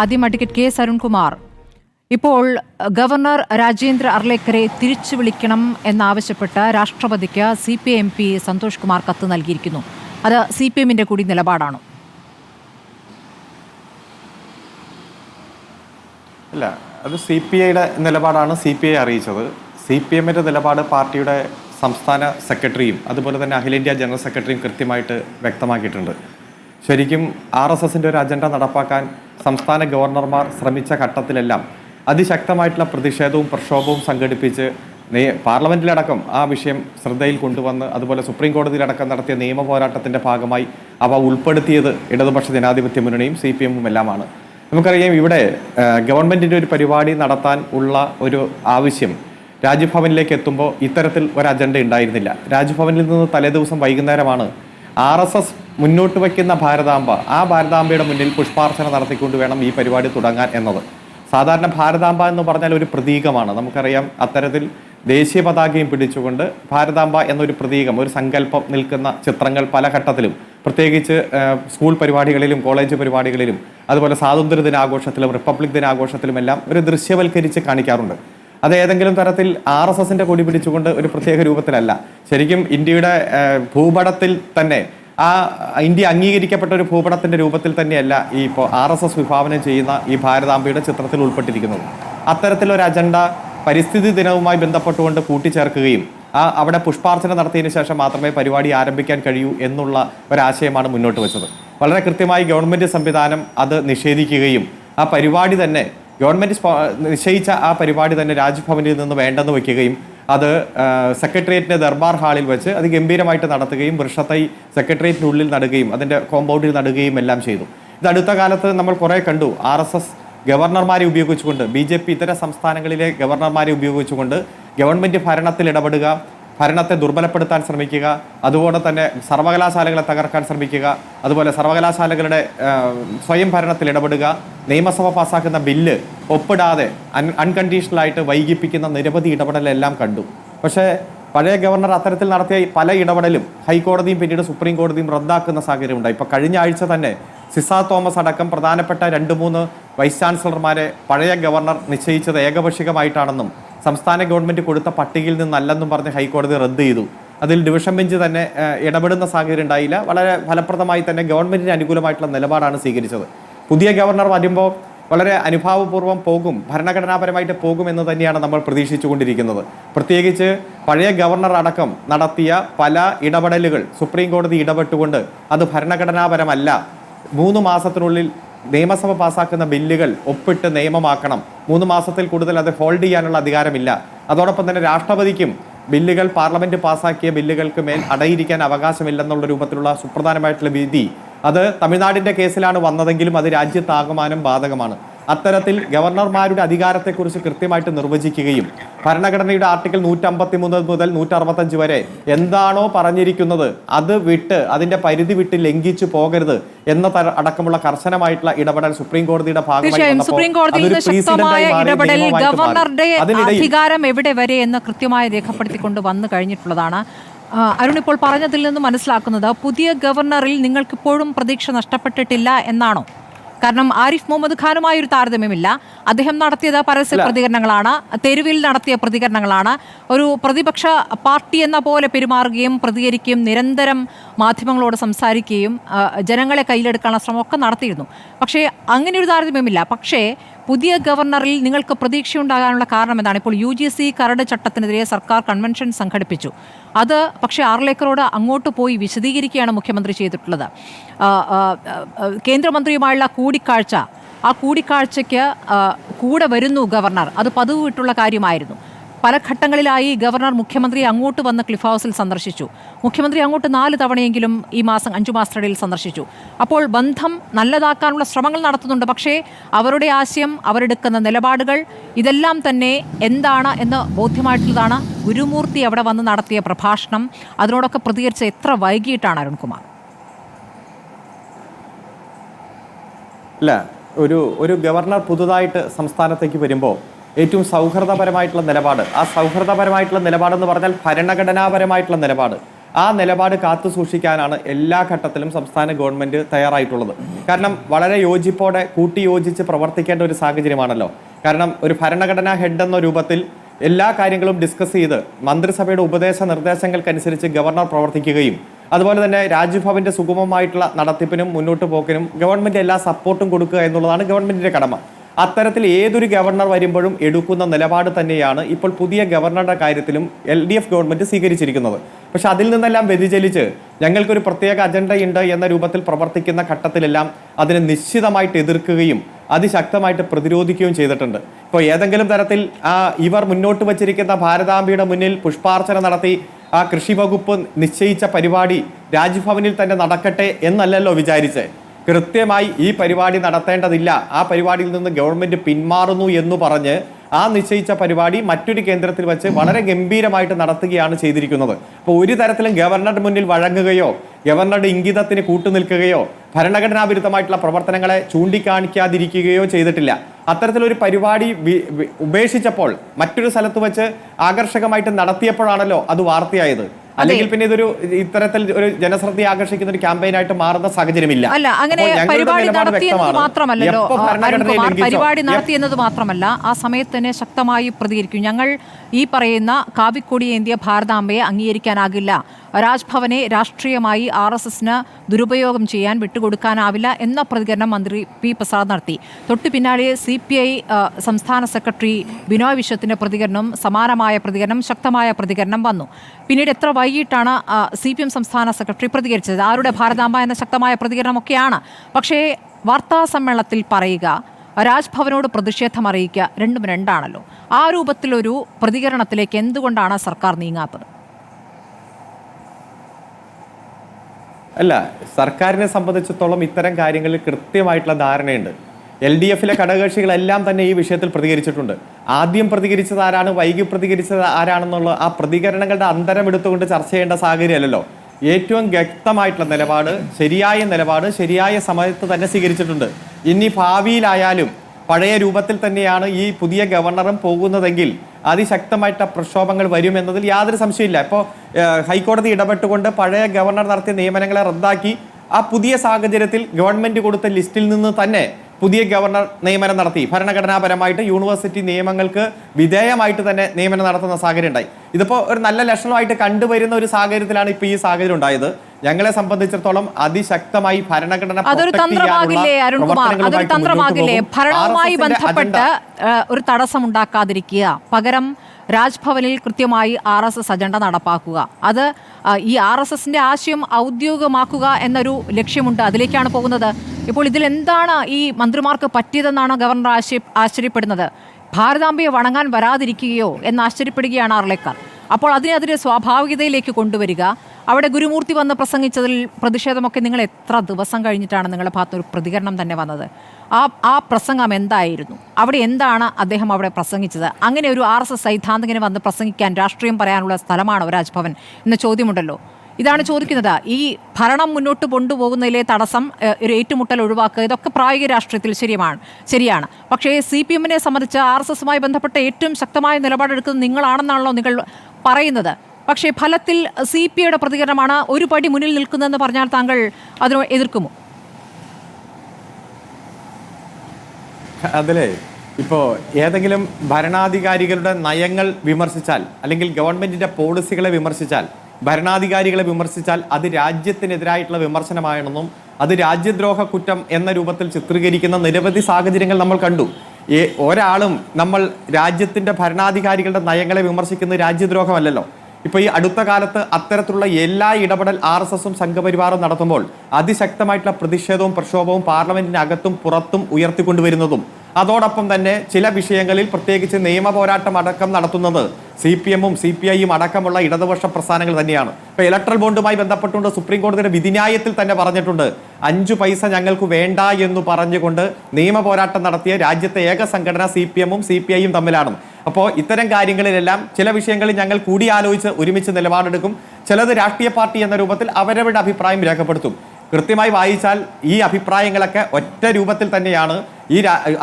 ആദ്യം advocate K Arunkumar ഇപ്പോൾ governor Rajendra അർലേക്കറെ തിരിച്ചു വിളിക്കണം എന്നാവശ്യപ്പെട്ട് രാഷ്ട്രപതിക്ക് C P M P Santhosh Kumar കത്ത് നൽകിയിരിക്കുന്നു. അത് സി പി എമ്മിന്റെ കൂടി നിലപാടാണ്. അല്ല അത് സി പി ഐയുടെ നിലപാടാണ് സി പി ഐ അറിയിച്ചത്. സി പി എമ്മിന്റെ നിലപാട് പാർട്ടിയുടെ സംസ്ഥാന സെക്രട്ടറിയും അതുപോലെ തന്നെ അഖിലേന്ത്യാ ജനറൽ സെക്രട്ടറിയും കൃത്യമായിട്ട് വ്യക്തമാക്കിയിട്ടുണ്ട്. ശരിക്കും ആർ എസ് എസിന്റെ ഒരു അജണ്ട നടപ്പാക്കാൻ സംസ്ഥാന ഗവർണർമാർ ശ്രമിച്ച ഘട്ടത്തിലെല്ലാം അതിശക്തമായിട്ടുള്ള പ്രതിഷേധവും പ്രക്ഷോഭവും സംഘടിപ്പിച്ച് പാർലമെന്റിലടക്കം ആ വിഷയം ശ്രദ്ധയിൽ കൊണ്ടുവന്ന് അതുപോലെ സുപ്രീം കോടതിയിലടക്കം നടത്തിയ നിയമ പോരാട്ടത്തിന്റെ ഭാഗമായി അവ ഉൾപ്പെടുത്തിയത് ഇടതുപക്ഷ ജനാധിപത്യ മുന്നണിയും സി പി എമ്മും എല്ലാമാണ് നമുക്കറിയാം ഇവിടെ ഗവൺമെന്റിന്റെ ഒരു പരിപാടി നടത്താൻ ഉള്ള ഒരു ആവശ്യം രാജ്ഭവനിലേക്ക് എത്തുമ്പോൾ ഇത്തരത്തിൽ ഒരു അജണ്ട ഉണ്ടായിരുന്നില്ല. രാജ്ഭവനിൽ നിന്ന് തലേദിവസം വൈകുന്നേരമാണ് ആർ എസ് എസ് മുന്നോട്ട് വയ്ക്കുന്ന ഭാരതാംബ ആ ഭാരതാംബയുടെ മുന്നിൽ പുഷ്പാർച്ചന നടത്തിക്കൊണ്ട് വേണം ഈ പരിപാടി തുടങ്ങാൻ എന്നത്. സാധാരണ ഭാരതാംബ എന്ന് പറഞ്ഞാൽ ഒരു പ്രതീകമാണ്. നമുക്കറിയാം അത്തരത്തിൽ ദേശീയ പതാകയും പിടിച്ചുകൊണ്ട് ഭാരതാംബ എന്നൊരു പ്രതീകം ഒരു സങ്കല്പം നിൽക്കുന്ന ചിത്രങ്ങൾ പല ഘട്ടത്തിലും പ്രത്യേകിച്ച് സ്കൂൾ പരിപാടികളിലും കോളേജ് പരിപാടികളിലും അതുപോലെ സ്വാതന്ത്ര്യ ദിനാഘോഷത്തിലും റിപ്പബ്ലിക് ദിനാഘോഷത്തിലും എല്ലാം ഒരു ദൃശ്യവൽക്കരിച്ച് കാണിക്കാറുണ്ട്. അത് ഏതെങ്കിലും തരത്തിൽ ആർ എസ് എസിന്റെ കൊടി പിടിച്ചുകൊണ്ട് ഒരു പ്രത്യേക രൂപത്തിലല്ല. ശരിക്കും ഇന്ത്യയുടെ ഭൂപടത്തിൽ തന്നെ ആ ഇന്ത്യ അംഗീകരിക്കപ്പെട്ട ഒരു ഭൂപടത്തിന്റെ രൂപത്തിൽ തന്നെയല്ല ഈ ഇപ്പോൾ ആർ എസ് എസ് വിഭാവനം ചെയ്യുന്ന ഈ ഭാരതാംബയുടെ ചിത്രത്തിൽ ഉൾപ്പെട്ടിരിക്കുന്നത്. അത്തരത്തിലൊരു അജണ്ട പരിസ്ഥിതി ദിനവുമായി ബന്ധപ്പെട്ടുകൊണ്ട് കൂട്ടിച്ചേർക്കുകയും ആ അവിടെ പുഷ്പാർച്ചന നടത്തിയതിനു ശേഷം മാത്രമേ പരിപാടി ആരംഭിക്കാൻ കഴിയൂ എന്നുള്ള ഒരാശയമാണ് മുന്നോട്ട് വെച്ചത്. വളരെ കൃത്യമായി ഗവൺമെന്റ് സംവിധാനം അത് നിഷേധിക്കുകയും ആ പരിപാടി തന്നെ ഗവൺമെന്റ് നിശ്ചയിച്ച ആ പരിപാടി തന്നെ രാജ്ഭവനിൽ നിന്ന് വേണ്ടെന്ന് വെക്കുകയും അത് സെക്രട്ടേറിയറ്റിന്റെ ദർബാർ ഹാളിൽ വെച്ച് അത് ഗംഭീരമായിട്ട് നടത്തുകയും വൃക്ഷത്തൈ സെക്രട്ടേറിയറ്റിനുള്ളിൽ നടുകയും അതിന്റെ കോമ്പൗണ്ടിൽ നടുകയും എല്ലാം ചെയ്തു. ഇത് അടുത്ത കാലത്ത് നമ്മൾ കുറേ കണ്ടു. ആർ എസ് എസ് ഗവർണർമാരെ ഉപയോഗിച്ചുകൊണ്ട് ബി ജെ പി ഇതര സംസ്ഥാനങ്ങളിലെ ഗവർണർമാരെ ഉപയോഗിച്ചുകൊണ്ട് ഗവൺമെന്റ് ഭരണത്തിൽ ഇടപെടുക ഭരണത്തെ ദുർബലപ്പെടുത്താൻ ശ്രമിക്കുക അതുപോലെ തന്നെ സർവകലാശാലകളെ തകർക്കാൻ ശ്രമിക്കുക അതുപോലെ സർവകലാശാലകളുടെ സ്വയം ഭരണത്തിൽ ഇടപെടുക നിയമസഭ പാസ്സാക്കുന്ന ബില്ല് ഒപ്പിടാതെ അൺ അൺകണ്ടീഷണലായിട്ട് വൈകിപ്പിക്കുന്ന നിരവധി ഇടപെടലെല്ലാം കണ്ടു. പക്ഷേ പഴയ ഗവർണർ അത്തരത്തിൽ നടത്തിയ പല ഇടപെടലും ഹൈക്കോടതിയും പിന്നീട് സുപ്രീം കോടതിയും റദ്ദാക്കുന്ന സാഹചര്യം ഉണ്ടായി ഇപ്പോൾ കഴിഞ്ഞ ആഴ്ച തന്നെ സിസ തോമസ് അടക്കം പ്രധാനപ്പെട്ട രണ്ട് മൂന്ന് വൈസ് ചാൻസലർമാരെ പഴയ ഗവർണർ നിശ്ചയിച്ചത് ഏകപക്ഷികമായിട്ടാണെന്നും സംസ്ഥാന ഗവൺമെന്റ് കൊടുത്ത പട്ടികയിൽ നിന്നല്ലെന്നും പറഞ്ഞ് ഹൈക്കോടതി റദ്ദ് ചെയ്തു. അതിൽ ഡിവിഷൻ ബെഞ്ച് തന്നെ ഇടപെടുന്ന സാഹചര്യം ഉണ്ടായില്ല. വളരെ ഫലപ്രദമായി തന്നെ ഗവൺമെന്റിന് അനുകൂലമായിട്ടുള്ള നിലപാടാണ് സ്വീകരിച്ചത്. പുതിയ ഗവർണർ വരുമ്പോൾ വളരെ അനുഭാവപൂർവം പോകും ഭരണഘടനാപരമായിട്ട് പോകും എന്ന് തന്നെയാണ് നമ്മൾ പ്രതീക്ഷിച്ചുകൊണ്ടിരിക്കുന്നത്. പ്രത്യേകിച്ച് പഴയ ഗവർണർ അടക്കം നടത്തിയ പല ഇടപെടലുകൾ സുപ്രീം കോടതി ഇടപെട്ടുകൊണ്ട് അത് ഭരണഘടനാപരമല്ല. മൂന്ന് മാസത്തിനുള്ളിൽ നിയമസഭ പാസാക്കുന്ന ബില്ലുകൾ ഒപ്പിട്ട് നിയമമാക്കണം. മൂന്ന് മാസത്തിൽ കൂടുതൽ അത് ഹോൾഡ് ചെയ്യാനുള്ള അധികാരമില്ല. അതോടൊപ്പം തന്നെ രാഷ്ട്രപതിക്കും ബില്ലുകൾ പാർലമെന്റ് പാസാക്കിയ ബില്ലുകൾക്ക് മേൽ അടയിരിക്കാൻ അവകാശമില്ലെന്നുള്ള രൂപത്തിലുള്ള സുപ്രധാനമായിട്ടുള്ള വിധി. അത് തമിഴ്നാടിന്റെ കേസിലാണ് വന്നതെങ്കിലും അത് രാജ്യത്താകമാനം ബാധകമാണ്. അത്തരത്തിൽ ഗവർണർമാരുടെ അധികാരത്തെക്കുറിച്ച് കൃത്യമായിട്ട് നിർവചിക്കുകയും ഭരണഘടനയുടെ ആർട്ടിക്കിൾ നൂറ്റമ്പത്തി മൂന്ന് മുതൽ നൂറ്ററുപത്തഞ്ച് വരെ എന്താണോ പറഞ്ഞിരിക്കുന്നത് അത് വിട്ട് അതിന്റെ പരിധി വിട്ട് ലംഘിച്ചു പോകരുത് എന്ന അടക്കമുള്ള കർശനമായിട്ടുള്ള ഇടപെടൽ സുപ്രീം കോടതിയുടെ ഭാഗമായി സുപ്രീം കോടതിയിൽ ഗവർണറുടെ അധികാരം എവിടെ വരെ എന്ന് കൃത്യമായി രേഖപ്പെടുത്തിക്കൊണ്ട് വന്നു കഴിഞ്ഞിട്ടുള്ളതാണ്. അരുൺ ഇപ്പോൾ പറഞ്ഞതിൽ നിന്ന് മനസ്സിലാക്കുന്നത് പുതിയ ഗവർണറിൽ നിങ്ങൾക്കിപ്പോഴും പ്രതീക്ഷ നഷ്ടപ്പെട്ടിട്ടില്ല എന്നാണോ? കാരണം ആരിഫ് മുഹമ്മദ് ഖാനുമായി ഒരു താരതമ്യമില്ല. അദ്ദേഹം നടത്തിയത് പരസ്യ പ്രതികരണങ്ങളാണ്. തെരുവിൽ നടത്തിയ പ്രതികരണങ്ങളാണ്. ഒരു പ്രതിപക്ഷ പാർട്ടി എന്ന പോലെ പെരുമാറുകയും പ്രതികരിക്കുകയും നിരന്തരം മാധ്യമങ്ങളോട് സംസാരിക്കുകയും ജനങ്ങളെ കയ്യിലെടുക്കാനുള്ള ശ്രമമൊക്കെ നടത്തിയിരുന്നു. പക്ഷേ അങ്ങനെ ഒരു താരതമ്യമില്ല. പക്ഷേ പുതിയ ഗവർണറിൽ നിങ്ങൾക്ക് പ്രതീക്ഷയുണ്ടാകാനുള്ള കാരണം എന്താണ്? ഇപ്പോൾ യു ജി സി കരട് ചട്ടത്തിനെതിരെ സർക്കാർ കൺവെൻഷൻ സംഘടിപ്പിച്ചു. അത് പക്ഷേ ആർലേക്കറോട് അങ്ങോട്ട് പോയി വിശദീകരിക്കുകയാണ് മുഖ്യമന്ത്രി ചെയ്തിട്ടുള്ളത്. കേന്ദ്രമന്ത്രിയുമായുള്ള കൂടിക്കാഴ്ച ആ കൂടിക്കാഴ്ചയ്ക്ക് കൂടെ വരുന്നു ഗവർണർ. അത് പതിവ് വിട്ടുള്ള കാര്യമായിരുന്നു. പല ഘട്ടങ്ങളിലായി ഗവർണർ മുഖ്യമന്ത്രിയെ അങ്ങോട്ട് വന്ന് ക്ലിഫ് ഹൗസിൽ സന്ദർശിച്ചു. മുഖ്യമന്ത്രി അങ്ങോട്ട് നാല് തവണയെങ്കിലും ഈ മാസം അഞ്ചു മാസത്തിനിടയിൽ സന്ദർശിച്ചു. അപ്പോൾ ബന്ധം നല്ലതാക്കാനുള്ള ശ്രമങ്ങൾ നടത്തുന്നുണ്ട്. പക്ഷേ അവരുടെ ആശയം അവരെടുക്കുന്ന നിലപാടുകൾ ഇതെല്ലാം തന്നെ എന്താണ് എന്ന് ബോധ്യമായിട്ടുള്ളതാണ് ഗുരുമൂർത്തി അവിടെ വന്ന് നടത്തിയ പ്രഭാഷണം. അതിനോടൊക്കെ പ്രതികരിച്ച എത്ര വൈകിട്ടാണ് അരുൺകുമാർ? അല്ല ഒരു ഒരു ഗവർണർ പുതുതായിട്ട് സംസ്ഥാനത്തേക്ക് വരുമ്പോൾ ഏറ്റവും സൗഹൃദപരമായിട്ടുള്ള നിലപാട്. ആ സൗഹൃദപരമായിട്ടുള്ള നിലപാടെന്ന് പറഞ്ഞാൽ ഭരണഘടനാപരമായിട്ടുള്ള നിലപാട്. ആ നിലപാട് കാത്തു സൂക്ഷിക്കാനാണ് എല്ലാ ഘട്ടത്തിലും സംസ്ഥാന ഗവൺമെന്റ് തയ്യാറായിട്ടുള്ളത്. കാരണം വളരെ യോജിപ്പോടെ കൂട്ടി യോജിച്ച് പ്രവർത്തിക്കേണ്ട ഒരു സാഹചര്യമാണല്ലോ. കാരണം ഒരു ഭരണഘടനാ ഹെഡ് എന്ന രൂപത്തിൽ എല്ലാ കാര്യങ്ങളും ഡിസ്കസ് ചെയ്ത് മന്ത്രിസഭയുടെ ഉപദേശ നിർദ്ദേശങ്ങൾക്കനുസരിച്ച് ഗവർണർ പ്രവർത്തിക്കുകയും അതുപോലെ തന്നെ രാജ്ഭവന്റെ സുഗമമായിട്ടുള്ള നടത്തിപ്പിനും മുന്നോട്ട് പോക്കിനും ഗവൺമെന്റ് എല്ലാ സപ്പോർട്ടും കൊടുക്കുക എന്നുള്ളതാണ് ഗവൺമെന്റിന്റെ കടമ. അത്തരത്തിൽ ഏതൊരു ഗവർണർ വരുമ്പോഴും എടുക്കുന്ന നിലപാട് തന്നെയാണ് ഇപ്പോൾ പുതിയ ഗവർണറുടെ കാര്യത്തിലും എൽ ഡി എഫ് ഗവൺമെന്റ് സ്വീകരിച്ചിരിക്കുന്നത്. പക്ഷെ അതിൽ നിന്നെല്ലാം വ്യതിചലിച്ച് ഞങ്ങൾക്കൊരു പ്രത്യേക അജണ്ടയുണ്ട് എന്ന രൂപത്തിൽ പ്രവർത്തിക്കുന്ന ഘട്ടത്തിലെല്ലാം അതിനെ നിശ്ചിതമായിട്ട് എതിർക്കുകയും അതിശക്തമായിട്ട് പ്രതിരോധിക്കുകയും ചെയ്തിട്ടുണ്ട്. ഇപ്പോൾ ഏതെങ്കിലും തരത്തിൽ ആ ഇവർ മുന്നോട്ട് വച്ചിരിക്കുന്ന ഭാരതാംബിയുടെ മുന്നിൽ പുഷ്പാർച്ചന നടത്തി ആ കൃഷി വകുപ്പ് നിശ്ചയിച്ച പരിപാടി രാജ്ഭവനിൽ തന്നെ നടക്കട്ടെ എന്നല്ലല്ലോ വിചാരിച്ചേ. കൃത്യമായി ഈ പരിപാടി നടത്തേണ്ടതില്ല. ആ പരിപാടിയിൽ നിന്ന് ഗവൺമെന്റ് പിന്മാറുന്നു എന്ന് പറഞ്ഞ് ആ നിശ്ചയിച്ച പരിപാടി മറ്റൊരു കേന്ദ്രത്തിൽ വെച്ച് വളരെ ഗംഭീരമായിട്ട് നടത്തുകയാണ് ചെയ്തിരിക്കുന്നത്. അപ്പോൾ ഒരു തരത്തിലും ഗവർണറുടെ മുന്നിൽ വഴങ്ങുകയോ ഗവർണറുടെ ഇംഗിതത്തിന് കൂട്ടുനിൽക്കുകയോ ഭരണഘടനാ വിരുദ്ധമായിട്ടുള്ള പ്രവർത്തനങ്ങളെ ചൂണ്ടിക്കാണിക്കാതിരിക്കുകയോ ചെയ്തിട്ടില്ല. അത്തരത്തിലൊരു പരിപാടി ഉപേക്ഷിച്ചപ്പോൾ മറ്റൊരു സ്ഥലത്ത് വെച്ച് ആകർഷകമായിട്ട് നടത്തിയപ്പോഴാണല്ലോ അത് വാർത്തയായത്. അല്ലെങ്കിൽ പിന്നെ ഇതൊരു ഇത്തരത്തിൽ ഒരു ജനശ്രദ്ധ ആകർഷിക്കുന്ന ഒരു ക്യാമ്പയിനായിട്ട് മാറുന്ന സാഹചര്യമില്ല. അല്ല അങ്ങനെ പരിപാടി നടത്തി നടത്തിയെന്നത്. മാത്രമല്ലല്ലോ. പരിപാടി നടത്തി നടത്തിയെന്നത് മാത്രമല്ല ആ സമയത്ത് തന്നെ ശക്തമായി പ്രതികരിക്കും. ഞങ്ങൾ ഈ പറയുന്ന കാവിക്കൊടി ഏന്തിയ ഭാരതാംബയെ അംഗീകരിക്കാനാകില്ല. രാജ്ഭവനെ രാഷ്ട്രീയമായി ആർ എസ് എസിന് ദുരുപയോഗം ചെയ്യാൻ വിട്ടുകൊടുക്കാനാവില്ല എന്ന പ്രതികരണം മന്ത്രി പി പ്രസാദ് നടത്തി. തൊട്ടു പിന്നാലെ സി പി ഐ സംസ്ഥാന സെക്രട്ടറി ബിനോയ് വിശ്വത്തിന്റെ പ്രതികരണം സമാനമായ പ്രതികരണം ശക്തമായ പ്രതികരണം വന്നു. പിന്നീട് എത്ര വൈകിട്ടാണ് സി പി എം സംസ്ഥാന സെക്രട്ടറി പ്രതികരിച്ചത്. ആരുടെ ഭാരതാംബ എന്ന ശക്തമായ പ്രതികരണമൊക്കെയാണ്. പക്ഷേ വാർത്താ സമ്മേളനത്തിൽ പറയുക രാജ്ഭവനോട് പ്രതിഷേധം അറിയിക്കുക രണ്ടും രണ്ടാണല്ലോ. ആ രൂപത്തിലൊരു പ്രതികരണത്തിലേക്ക് എന്തുകൊണ്ടാണ് സർക്കാർ നീങ്ങാത്തത്? അല്ല സർക്കാരിനെ സംബന്ധിച്ചിടത്തോളം ഇത്തരം കാര്യങ്ങളിൽ കൃത്യമായിട്ടുള്ള ധാരണയുണ്ട്. എൽ ഡി എഫിലെ ഘടകകക്ഷികളെല്ലാം തന്നെ ഈ വിഷയത്തിൽ പ്രതികരിച്ചിട്ടുണ്ട്. ആദ്യം പ്രതികരിച്ചത് ആരാണ് വൈകി പ്രതികരിച്ചത് ആരാണെന്നുള്ള ആ പ്രതികരണങ്ങളുടെ അന്തരം എടുത്തുകൊണ്ട് ചർച്ച ചെയ്യേണ്ട സാഹചര്യമല്ലല്ലോ. ഏറ്റവും വ്യക്തമായിട്ടുള്ള നിലപാട് ശരിയായ നിലപാട് ശരിയായ സമയത്ത് തന്നെ സ്വീകരിച്ചിട്ടുണ്ട്. ഇനി ഭാവിയിലായാലും പഴയ രൂപത്തിൽ തന്നെയാണ് ഈ പുതിയ ഗവർണറും പോകുന്നതെങ്കിൽ അതിശക്തമായിട്ട് പ്രക്ഷോഭങ്ങൾ വരുമെന്നതിൽ യാതൊരു സംശയമില്ല ഇപ്പോൾ ഹൈക്കോടതി ഇടപെട്ടുകൊണ്ട് പഴയ ഗവർണർ നടത്തിയ നിയമനങ്ങളെ റദ്ദാക്കി ആ പുതിയ സാഹചര്യത്തിൽ ഗവൺമെന്റ് കൊടുത്ത ലിസ്റ്റിൽ നിന്ന് തന്നെ പുതിയ ഗവർണർ നിയമനം നടത്തി. ഭരണഘടനാപരമായിട്ട് യൂണിവേഴ്സിറ്റി നിയമങ്ങൾക്ക് വിധേയമായിട്ട് തന്നെ നിയമനം നടത്തുന്ന സാഹചര്യം ഉണ്ടായി ഇതിപ്പോൾ ഒരു നല്ല ലക്ഷണമായിട്ട് കണ്ടുവരുന്ന ഒരു സാഹചര്യത്തിലാണ് ഇപ്പോൾ ഈ സാഹചര്യം ഉണ്ടായത്. ഞങ്ങളെ സംബന്ധിച്ചിടത്തോളം അതിശക്തമായി ഭരണഘടന അതൊരു തന്ത്രമാകില്ലേ അരുൺകുമാർ? അതൊരു തന്ത്രമാകില്ലേ? ഭരണവുമായി ബന്ധപ്പെട്ട് ഒരു തടസ്സം ഉണ്ടാക്കാതിരിക്കുക പകരം രാജ്ഭവനിൽ കൃത്യമായി ആർ എസ് എസ് അജണ്ട നടപ്പാക്കുക. അത് ഈ ആർ എസ് എസിന്റെ ആശയം ഔദ്യോഗികമാക്കുക എന്നൊരു ലക്ഷ്യമുണ്ട്. അതിലേക്കാണ് പോകുന്നത്. ഇപ്പോൾ ഇതിൽ എന്താണ് ഈ മന്ത്രിമാർക്ക് പറ്റിയതെന്നാണ് ഗവർണർ ആശയ ആശ്ചര്യപ്പെടുന്നത്. ഭാരതാംബയെ വണങ്ങാൻ വരാതിരിക്കുകയോ എന്ന് ആശ്ചര്യപ്പെടുകയാണ് ആർലേക്കാർ അപ്പോൾ അതിനെ അതിന്റെ സ്വാഭാവികതയിലേക്ക് കൊണ്ടുവരിക. അവിടെ ഗുരുമൂർത്തി വന്ന് പ്രസംഗിച്ചതിൽ പ്രതിഷേധമൊക്കെ നിങ്ങൾ എത്ര ദിവസം കഴിഞ്ഞിട്ടാണ് നിങ്ങളുടെ ഭാഗത്ത് ഒരു പ്രതികരണം തന്നെ വന്നത്? ആ ആ പ്രസംഗം എന്തായിരുന്നു? അവിടെ എന്താണ് അദ്ദേഹം അവിടെ പ്രസംഗിച്ചത്? അങ്ങനെ ഒരു ആർ എസ് എസ് സൈദ്ധാന്തകന് വന്ന് പ്രസംഗിക്കാൻ രാഷ്ട്രീയം പറയാനുള്ള സ്ഥലമാണോ രാജ്ഭവൻ എന്ന ചോദ്യമുണ്ടല്ലോ. ഇതാണ് ചോദിക്കുന്നത്. ഈ ഭരണം മുന്നോട്ട് കൊണ്ടുപോകുന്നതിലെ തടസ്സം ഒരു ഏറ്റുമുട്ടൽ ഒഴിവാക്കുക ഇതൊക്കെ പ്രായോഗിക രാഷ്ട്രീയത്തിൽ ശരിയാണ് ശരിയാണ്. പക്ഷേ സി പി എമ്മിനെ സംബന്ധിച്ച് ആർ എസ് എസുമായി ബന്ധപ്പെട്ട ഏറ്റവും ശക്തമായ നിലപാടെടുക്കുന്നത് നിങ്ങളാണെന്നാണല്ലോ നിങ്ങൾ പറയുന്നത്. പക്ഷേ ഫലത്തിൽ സി പി ഐയുടെ പ്രതികരണമാണ് ഒരു പടി മുന്നിൽ നിൽക്കുന്നതെന്ന് പറഞ്ഞാൽ താങ്കൾ അതിനെ എതിർക്കുമോ? അതിലേ ഇപ്പോൾ ഏതെങ്കിലും ഭരണാധികാരികളുടെ നയങ്ങൾ വിമർശിച്ചാൽ അല്ലെങ്കിൽ ഗവൺമെന്റിന്റെ പോളിസികളെ വിമർശിച്ചാൽ ഭരണാധികാരികളെ വിമർശിച്ചാൽ അത് രാജ്യത്തിനെതിരായിട്ടുള്ള വിമർശനമാണെന്നും അത് രാജ്യദ്രോഹ കുറ്റം എന്ന രൂപത്തിൽ ചിത്രീകരിക്കുന്ന നിരവധി സാഹചര്യങ്ങൾ നമ്മൾ കണ്ടു. ഒരാളും നമ്മൾ രാജ്യത്തിന്റെ ഭരണാധികാരികളുടെ നയങ്ങളെ വിമർശിക്കുന്നത് രാജ്യദ്രോഹമല്ലല്ലോ. ഇപ്പൊ ഈ അടുത്ത കാലത്ത് അത്തരത്തിലുള്ള എല്ലാ ഇടപെടൽ ആർ എസ് എസും സംഘപരിവാറും നടത്തുമ്പോൾ അതിശക്തമായിട്ടുള്ള പ്രതിഷേധവും പ്രക്ഷോഭവും പാർലമെന്റിനകത്തും പുറത്തും ഉയർത്തിക്കൊണ്ടുവരുന്നതും അതോടൊപ്പം തന്നെ ചില വിഷയങ്ങളിൽ പ്രത്യേകിച്ച് നിയമ പോരാട്ടം അടക്കം നടത്തുന്നത് സി പി എമ്മും സി പി ഐയും അടക്കമുള്ള ഇടതുപക്ഷ പ്രസ്ഥാനങ്ങൾ തന്നെയാണ്. ഇപ്പൊ ഇലക്ട്രൽ ബോണ്ടുമായി ബന്ധപ്പെട്ടുകൊണ്ട് സുപ്രീം കോടതിയുടെ വിധിന്യായത്തിൽ തന്നെ പറഞ്ഞിട്ടുണ്ട് അഞ്ചു പൈസ ഞങ്ങൾക്ക് വേണ്ട എന്ന് പറഞ്ഞുകൊണ്ട് നിയമ പോരാട്ടം നടത്തിയ രാജ്യത്തെ ഏക സംഘടന സി പി എമ്മും സി പി ഐയും തമ്മിലാണ് അപ്പോൾ ഇത്തരം കാര്യങ്ങളിലെല്ലാം ചില വിഷയങ്ങളിൽ ഞങ്ങൾ കൂടിയാലോചിച്ച് ഒരുമിച്ച് നിലപാടെടുക്കും. ചിലത് രാഷ്ട്രീയ പാർട്ടി എന്ന രൂപത്തിൽ അവരവരുടെ അഭിപ്രായം രേഖപ്പെടുത്തും. കൃത്യമായി വായിച്ചാൽ ഈ അഭിപ്രായങ്ങളൊക്കെ ഒറ്റ രൂപത്തിൽ തന്നെയാണ് ഈ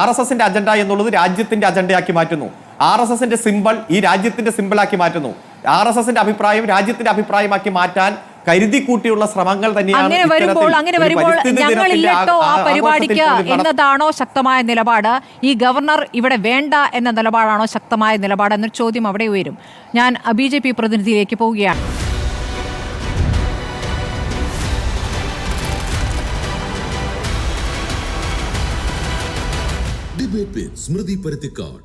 ആർ എസ് എസിന്റെ അജണ്ട എന്നുള്ളത് രാജ്യത്തിന്റെ അജണ്ടയാക്കി മാറ്റുന്നു. ആർ എസ് എസിന്റെ സിമ്പിൾ ഈ രാജ്യത്തിന്റെ സിമ്പിളാക്കി മാറ്റുന്നു. ആർ എസ് എസിന്റെ അഭിപ്രായം രാജ്യത്തിന്റെ അഭിപ്രായമാക്കി മാറ്റാൻ കരുതി കൂട്ടിയുള്ള ശ്രമങ്ങൾ തന്നെയാണ് അങ്ങനെ വരുമ്പോൾ അങ്ങനെ വരുമ്പോൾ ഞങ്ങളില്ലട്ടോ ആ പരിപാടിക്ക് എന്നതാണോ ശക്തമായ നിലപാട്? ഈ ഗവർണർ ഇവിടെ വേണ്ട എന്ന നിലപാടാണോ ശക്തമായ നിലപാട് എന്നൊരു ചോദ്യം അവിടെ ഉയരും. ഞാൻ ബി ജെ പി പ്രതിനിധിയിലേക്ക് പോവുകയാണ്. ஸ்மிருதி பருத்திக்காட்.